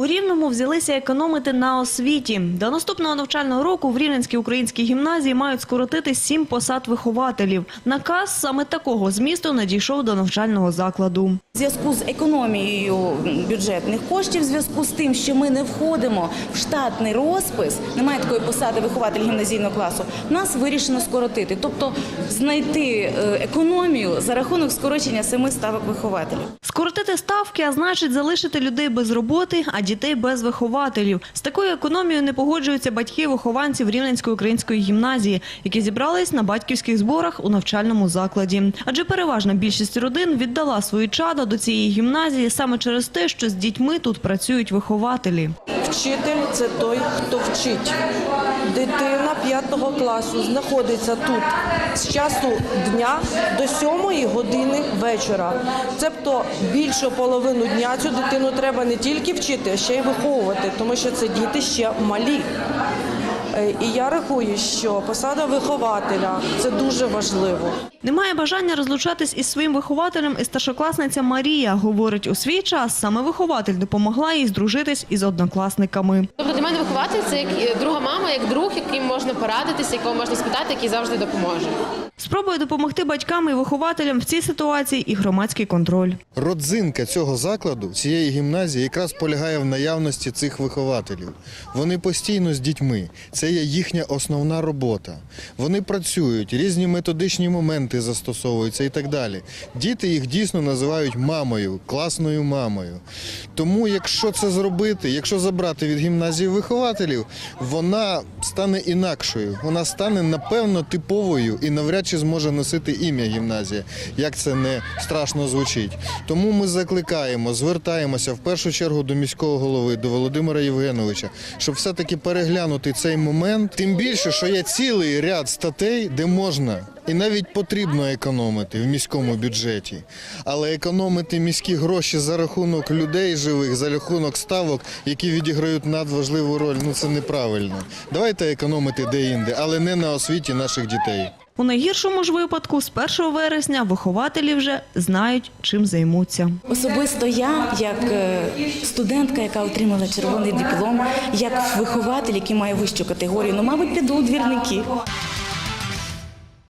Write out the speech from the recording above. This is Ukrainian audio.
У Рівному взялися економити на освіті. До наступного навчального року в Рівненській українській гімназії мають скоротити сім посад вихователів. Наказ саме такого змісту надійшов до навчального закладу. Зв'язку з економією бюджетних коштів, зв'язку з тим, що ми не входимо в штатний розпис, немає такої посади вихователь гімназійного класу, нас вирішено скоротити, тобто знайти е, економію за рахунок скорочення семи ставок вихователів. Скоротити ставки, а значить залишити людей без роботи, а дітей без вихователів. З такою економією не погоджуються батьки вихованців Рівненської української гімназії, які зібрались на батьківських зборах у навчальному закладі. Адже переважна більшість родин віддала свої чада до цієї гімназії саме через те, що з дітьми тут працюють вихователі. Вчитель це той, хто вчить. Дитина п'ятого класу знаходиться тут з часу дня до сьомої години вечора. Тобто більшу половину дня цю дитину треба не тільки вчити, а ще й виховувати, тому що це діти ще малі. Е, І я рахую, що посада вихователя це дуже важливо. Немає бажання розлучатись із своїм вихователем і старшокласниця Марія. Говорить, у свій час саме вихователь допомогла їй здружитись із однокласниками. Тобто для мене вихователь це як е, друга мама, як друг, яким можна порадитися, якого можна спитати, який завжди допоможе. Спробує допомогти батькам і вихователям в цій ситуації і громадський контроль. Родзинка цього закладу, цієї гімназії, якраз полягає в наявності цих вихователів. Вони постійно з дітьми. Це є їхня основна робота. Вони працюють, різні методичні моменти застосовуються і так далі. Діти їх дійсно називають мамою, класною мамою. Тому, якщо це зробити, якщо забрати від гімназії вихователів, вона стане інакшою. Вона стане напевно типовою і навряд чи зможе носити ім'я гімназія, як це не страшно звучить. Тому ми закликаємо, звертаємося в першу чергу до міського голови, до Володимира Євгеновича, щоб все-таки переглянути цей момент. Тим більше, що є цілий ряд статей, де можна і навіть потрібно економити в міському бюджеті. Але економити міські гроші за рахунок людей живих, за рахунок ставок, які відіграють надважливу роль, ну це неправильно. Давайте економити де-інде, але не на освіті наших дітей. У найгіршому ж випадку з 1 вересня вихователі вже знають, чим займуться. Особисто я, як е, студентка, яка отримала червоний диплом, як вихователь, який має вищу категорію, ну, мабуть, піду у двірники.